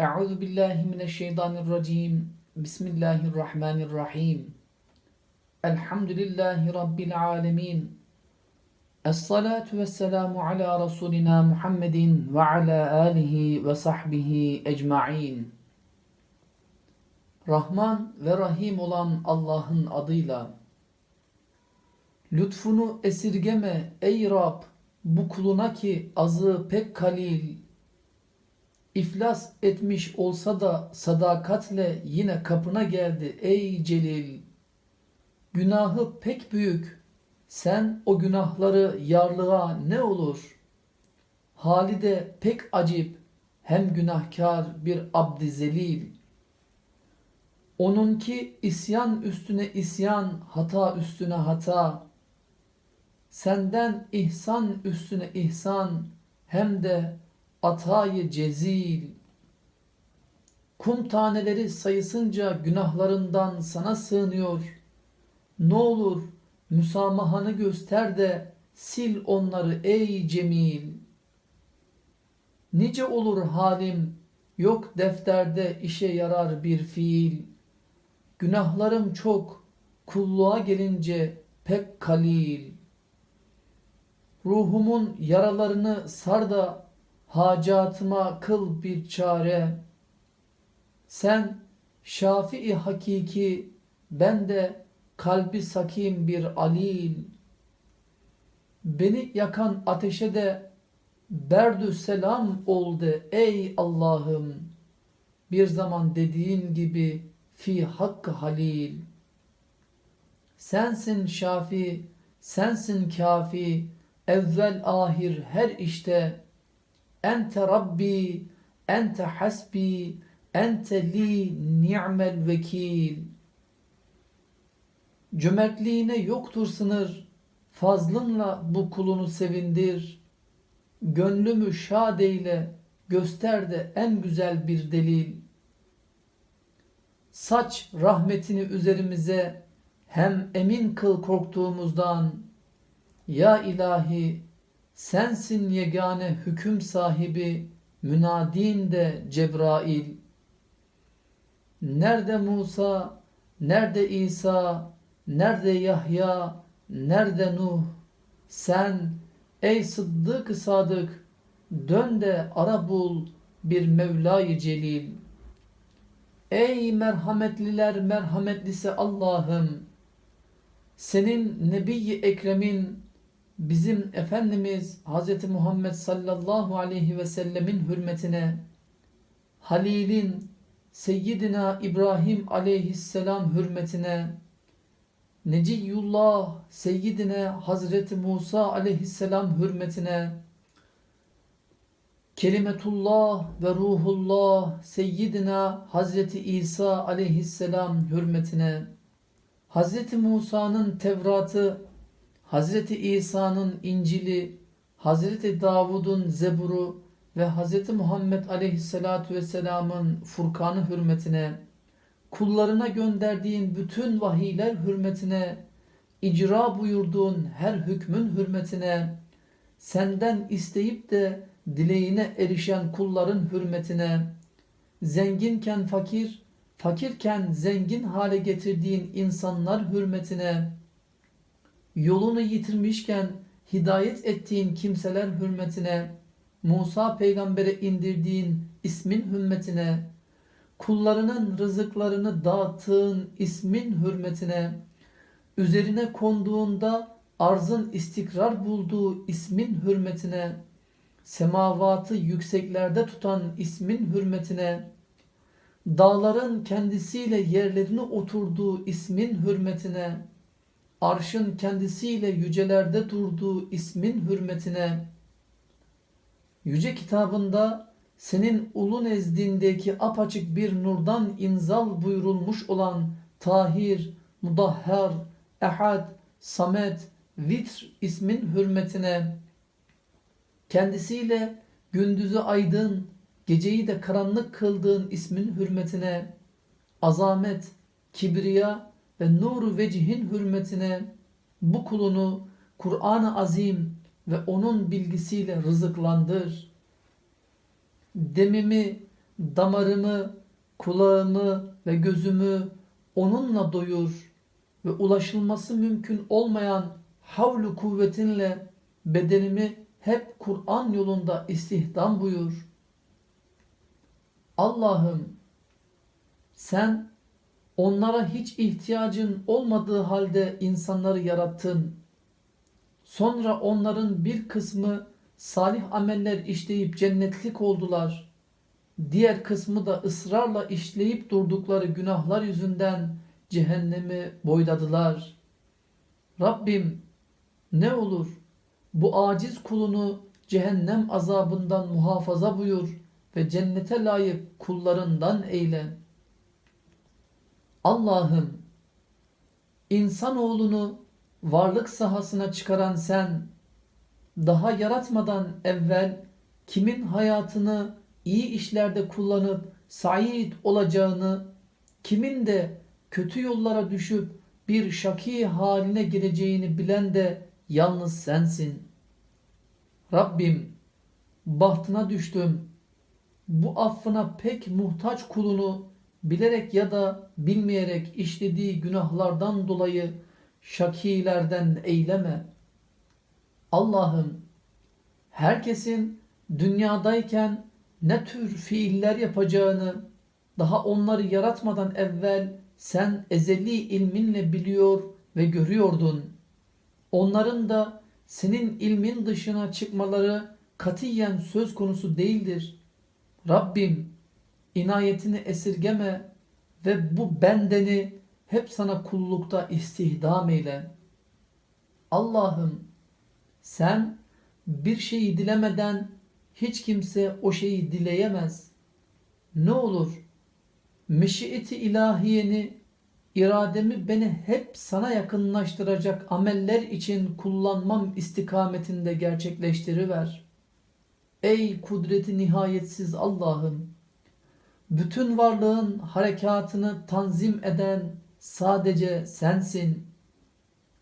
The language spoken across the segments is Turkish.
Euzu billahi mineşşeytanirracim. Bismillahirrahmanirrahim. Elhamdülillahi rabbil alamin. Essalatu vesselamu ala rasulina Muhammedin ve ala alihi ve sahbihi ecmaîn. Rahman ve Rahim olan Allah'ın adıyla Lütfunu esirgeme ey Rab bu kuluna ki azı pek kalil İflas etmiş olsa da sadakatle yine kapına geldi ey Celil. Günahı pek büyük. Sen o günahları yarlığa ne olur? Hali de pek acip. Hem günahkar bir abdi zelil. Onunki isyan üstüne isyan, hata üstüne hata. Senden ihsan üstüne ihsan, hem de atayı cezil. Kum taneleri sayısınca günahlarından sana sığınıyor. Ne olur müsamahanı göster de sil onları ey cemil. Nice olur halim yok defterde işe yarar bir fiil. Günahlarım çok kulluğa gelince pek kalil. Ruhumun yaralarını sar da hacatıma kıl bir çare. Sen şafi hakiki, ben de kalbi sakim bir alil. Beni yakan ateşe de berdü selam oldu ey Allah'ım. Bir zaman dediğin gibi fi hakkı halil. Sensin şafi, sensin kafi, evvel ahir her işte Ente Rabbi, ente hasbi, ente li ni'mel vekil. Cömertliğine yoktur sınır, fazlınla bu kulunu sevindir. Gönlümü şad eyle, göster de en güzel bir delil. Saç rahmetini üzerimize, hem emin kıl korktuğumuzdan. Ya ilahi, Sensin yegane hüküm sahibi, münadin de Cebrail. Nerede Musa, nerede İsa, nerede Yahya, nerede Nuh? Sen ey sıddık sadık, dön de ara bul bir Mevla-i Celil. Ey merhametliler merhametlisi Allah'ım, senin Nebi-i Ekrem'in bizim Efendimiz Hz. Muhammed sallallahu aleyhi ve sellemin hürmetine Halil'in Seyyidina İbrahim aleyhisselam hürmetine Neciyullah Seyyidine Hazreti Musa aleyhisselam hürmetine Kelimetullah ve Ruhullah Seyyidina Hazreti İsa aleyhisselam hürmetine Hazreti Musa'nın Tevrat'ı Hazreti İsa'nın İncil'i, Hazreti Davud'un Zebur'u ve Hazreti Muhammed Aleyhisselatü Vesselam'ın Furkan'ı hürmetine, kullarına gönderdiğin bütün vahiyler hürmetine, icra buyurduğun her hükmün hürmetine, senden isteyip de dileğine erişen kulların hürmetine, zenginken fakir, fakirken zengin hale getirdiğin insanlar hürmetine, yolunu yitirmişken hidayet ettiğin kimseler hürmetine, Musa peygambere indirdiğin ismin hürmetine, kullarının rızıklarını dağıttığın ismin hürmetine, üzerine konduğunda arzın istikrar bulduğu ismin hürmetine, semavatı yükseklerde tutan ismin hürmetine, dağların kendisiyle yerlerine oturduğu ismin hürmetine, arşın kendisiyle yücelerde durduğu ismin hürmetine, yüce kitabında senin ulu nezdindeki apaçık bir nurdan inzal buyurulmuş olan Tahir, Mudahhar, Ehad, Samet, Vitr ismin hürmetine, kendisiyle gündüzü aydın, geceyi de karanlık kıldığın ismin hürmetine, azamet, kibriya ve nuru vecihin hürmetine bu kulunu Kur'an-ı Azim ve onun bilgisiyle rızıklandır. Demimi damarımı, kulağımı ve gözümü onunla doyur ve ulaşılması mümkün olmayan havlu kuvvetinle bedenimi hep Kur'an yolunda istihdam buyur. Allah'ım sen onlara hiç ihtiyacın olmadığı halde insanları yarattın. Sonra onların bir kısmı salih ameller işleyip cennetlik oldular. Diğer kısmı da ısrarla işleyip durdukları günahlar yüzünden cehennemi boyladılar. Rabbim ne olur bu aciz kulunu cehennem azabından muhafaza buyur ve cennete layık kullarından eyle. Allah'ım insanoğlunu varlık sahasına çıkaran sen daha yaratmadan evvel kimin hayatını iyi işlerde kullanıp sa'id olacağını, kimin de kötü yollara düşüp bir şaki haline geleceğini bilen de yalnız sensin. Rabbim, bahtına düştüm. Bu affına pek muhtaç kulunu bilerek ya da bilmeyerek işlediği günahlardan dolayı şakilerden eyleme. Allah'ım, herkesin dünyadayken ne tür fiiller yapacağını daha onları yaratmadan evvel sen ezeli ilminle biliyor ve görüyordun. Onların da senin ilmin dışına çıkmaları katiyen söz konusu değildir. Rabbim inayetini esirgeme ve bu bendeni hep sana kullukta istihdam eyle. Allah'ım sen bir şeyi dilemeden hiç kimse o şeyi dileyemez. Ne olur meşiyeti ilahiyeni, irademi beni hep sana yakınlaştıracak ameller için kullanmam istikametinde gerçekleştiriver. Ey kudreti nihayetsiz Allah'ım! Bütün varlığın harekatını tanzim eden sadece sensin.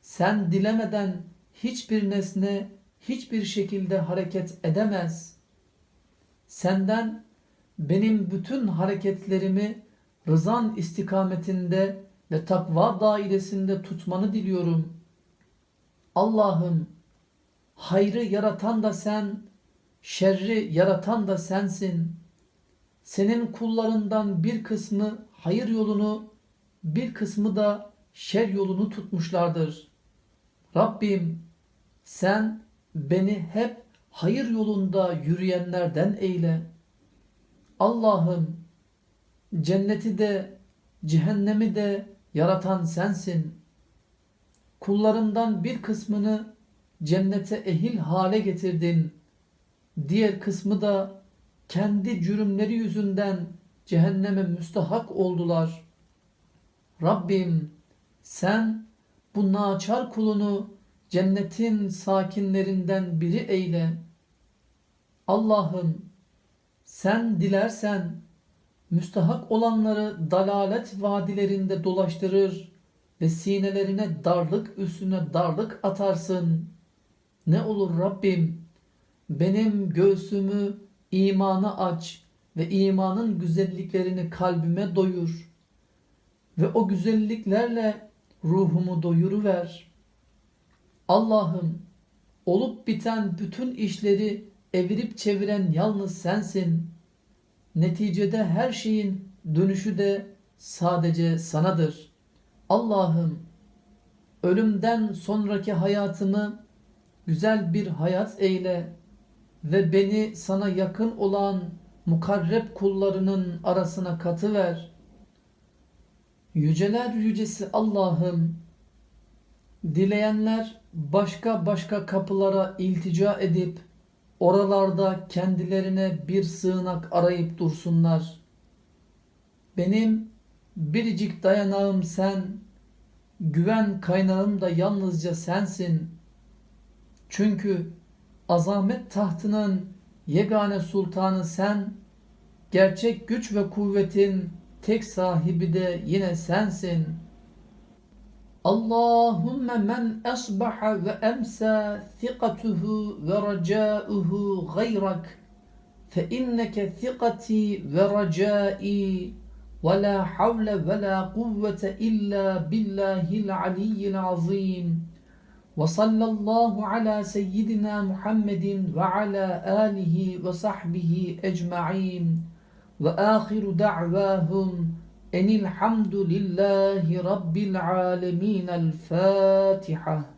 Sen dilemeden hiçbir nesne hiçbir şekilde hareket edemez. Senden benim bütün hareketlerimi rızan istikametinde ve takva dairesinde tutmanı diliyorum. Allah'ım hayrı yaratan da sen, şerri yaratan da sensin. Senin kullarından bir kısmı hayır yolunu, bir kısmı da şer yolunu tutmuşlardır. Rabbim sen beni hep hayır yolunda yürüyenlerden eyle. Allah'ım cenneti de cehennemi de yaratan sensin. Kullarından bir kısmını cennete ehil hale getirdin. Diğer kısmı da kendi cürümleri yüzünden cehenneme müstahak oldular. Rabbim sen bu naçar kulunu cennetin sakinlerinden biri eyle. Allah'ım sen dilersen müstahak olanları dalalet vadilerinde dolaştırır ve sinelerine darlık üstüne darlık atarsın. Ne olur Rabbim benim göğsümü imana aç ve imanın güzelliklerini kalbime doyur ve o güzelliklerle ruhumu doyuruver. Allah'ım olup biten bütün işleri evirip çeviren yalnız sensin. Neticede her şeyin dönüşü de sadece sanadır. Allah'ım ölümden sonraki hayatımı güzel bir hayat eyle ve beni sana yakın olan mukarreb kullarının arasına katıver. Yüceler yücesi Allah'ım dileyenler başka başka kapılara iltica edip oralarda kendilerine bir sığınak arayıp dursunlar. Benim biricik dayanağım sen, güven kaynağım da yalnızca sensin. Çünkü azamet tahtının yegane sultanı sen, gerçek güç ve kuvvetin tek sahibi de yine sensin. Allahümme men esbaha ve emsa thiqatuhu ve racauhu gayrak fe inneke thiqati ve racai ve la havle ve la kuvvete illa billahil aliyyil azim.'' وصلى الله على سيدنا محمد وعلى آله وصحبه أجمعين. وآخر دعواهم أن الحمد لله رب العالمين الفاتحة.